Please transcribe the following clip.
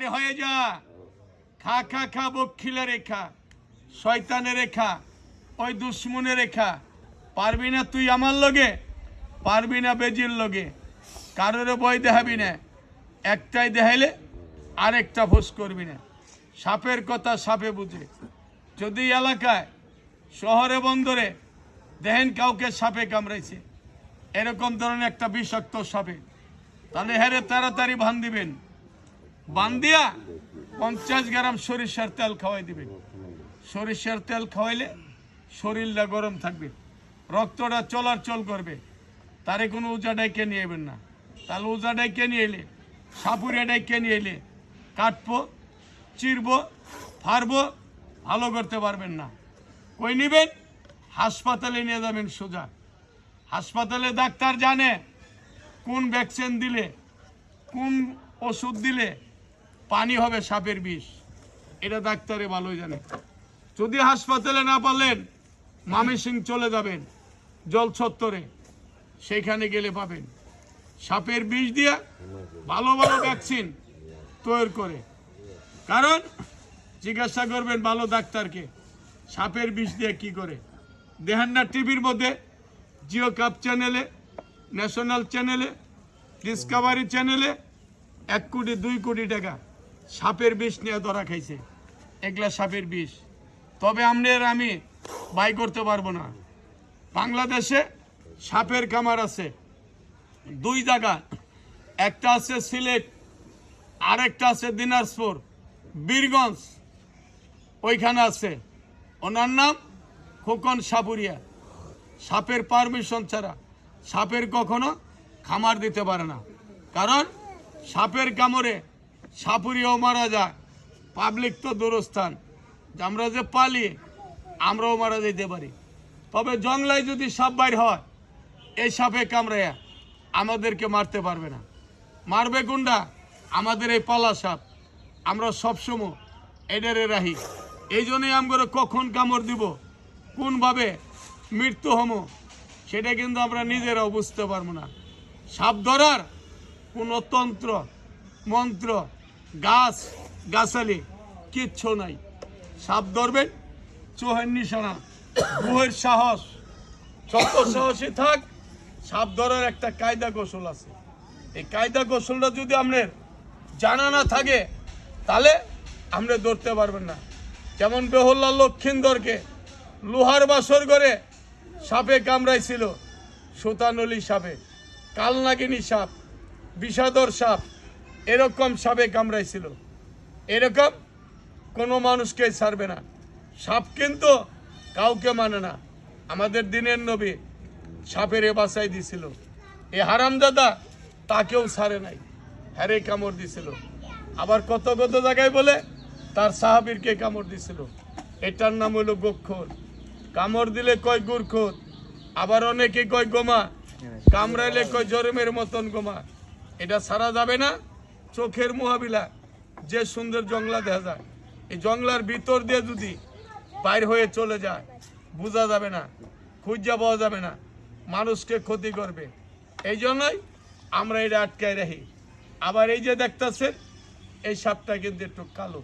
বাইরে হয়ে যা। খা খা খা বক্ষিলা রেখা। শয়তানের রেখা, ওই দুশ্মনের রেখা। পারবি না তুই আমার লগে? পারবি না বেজির লগে? কারোরে বই দেখাবি না। একটাই দেখাইলে আরেকটা ভোজ করবি না। সাপের কথা সাপে বুঝে। যদি এলাকায়, শহরে, বন্দরে দেহেন কাউকে সাপে কামড়াইছে, এরকম ধরনের একটা বিষাক্ত সাপে, তাহলে হ্যারে তাড়াতাড়ি বান দিবেন। বান দিয়া পঞ্চাশ গ্রাম সরিষার তেল খাওয়াই দিবে। সরিষার তেল খাওয়াইলে শরীরটা গরম থাকবে। রক্তটা চলাচল করবে। তারে কোনো উজা ডাইকে নিয়ে এবেন না। তাহলে উজা ডাইকে নিয়ে এলে সাপুরিয়া ডাইকে নিয়ে এলে কাটবো, চিরবো, ফারবো, ভালো করতে পারবেন না। কই নিবেন? হাসপাতালে নিয়ে যাবেন সোজা। হাসপাতালে ডাক্তার জানে কোন ভ্যাকসিন দিলে, কোন ওষুধ দিলে পানি হবে সাপের বিষ। এটা ডাক্তারে ভালোই জানে। যদি হাসপাতালে না পারলেন মামিসিং চলে যাবেন, জল ছত্তরে। সেইখানে গেলে পাবেন। সাপের বিষ দিয়ে ভালো ভালো ভ্যাকসিন তৈরি করে। কারণ জিজ্ঞাসা করবেন ভালো ডাক্তারকে, সাপের বিষ দিয়ে কি করে? দেখেন না টিভির মধ্যে জিও কাপ চ্যানেলে, ন্যাশনাল চ্যানেলে, ডিসকাভারি চ্যানেলে এক কোটি, দুই কোটি টাকা। সাপের বিষ নিয়ে ধরা খাইছে। এগুলা সাপের বিষ। তবে আমনের আমি বাই করতে পারব না। বাংলাদেশে সাপের কামার আছে। দুই জায়গা। একটা আছে সিলেট, আরেকটা আছে দিনাজপুর, বীরগঞ্জ। ওইখানে আছে। ওনার নাম খোকন সাপুরিয়া। সাপের পারমিশন ছাড়া সাপের কখনো খামার দিতে পারে না। কারণ সাপের কামড়ে সাপুরিয়াও মারা যায়। পাবলিক তো দূরস্থান। আমরা যে পালি, আমরাও মারা যেতে পারি। তবে জংলায় যদি সাপ বাইর হয়, এই সাপে কামড়াইয়া আমাদেরকে মারতে পারবে না। মারবে কোনটা আমাদের এই পালা সাপ। আমরা সবসময় এডারে রাহি এই জন্যই আমরা কখন কামড় দিব, কোনভাবে মৃত্যু হমো, সেটা কিন্তু আমরা নিজেরাও বুঝতে পারব না। সাপ ধরার কোনো তন্ত্র, মন্ত্র গাছ, গাছালি, কিচ্ছু নাই। সাপ ধরবেন, চোহের নিশানা, বুহের সাহস। যত সাহসী থাক, সাপ ধরার একটা কায়দা কৌশল আছে। এই কায়দা কৌশলটা যদি আপনার জানা না থাকে, তাহলে আপনি ধরতে পারবেন না। যেমন বেহল্লা লক্ষিন্দরকে লোহার বাসর করে সাপে কামড়াইছিল, সুতানলি সাপে। কালনাগিনী সাপ, বিষাদর সাপ এরকম সাপে কামড়াইছিল এরকম কোনো মানুষকে ছাড়বে না। সাপ কিন্তু কাউকে মানে না। আমাদের দিনের নবী সাপের এ বাসাই দিছিল। এ হারামদাদা তাকেও ছাড়ে নাই। হ্যারে কামড় দিছিল। আবার কত কত জায়গায় বলে, তার সাহাবীরকে কামড় দিছিল। এটার নাম হলো গোক্ষর। কামড় দিলে কয় গুরখোর আবার অনেকে কয় গোমা। কামড়াইলে কয় জরমের মতন গোমা। এটা সারা যাবে না। চোখের মোহাবিলা, যে সুন্দর জংলা দেখা যায়। এই জংলার ভিতর দিয়ে যদি বাইর হয়ে চলে যায়, বোঝা যাবে না, খুঁজা পাওয়া যাবে না, মানুষকে ক্ষতি করবে। এই জন্যই আমরা এটা আটকায় রাখি। আবার এই যে দেখতেছেন, এই সাপটা কিন্তু একটু কালো।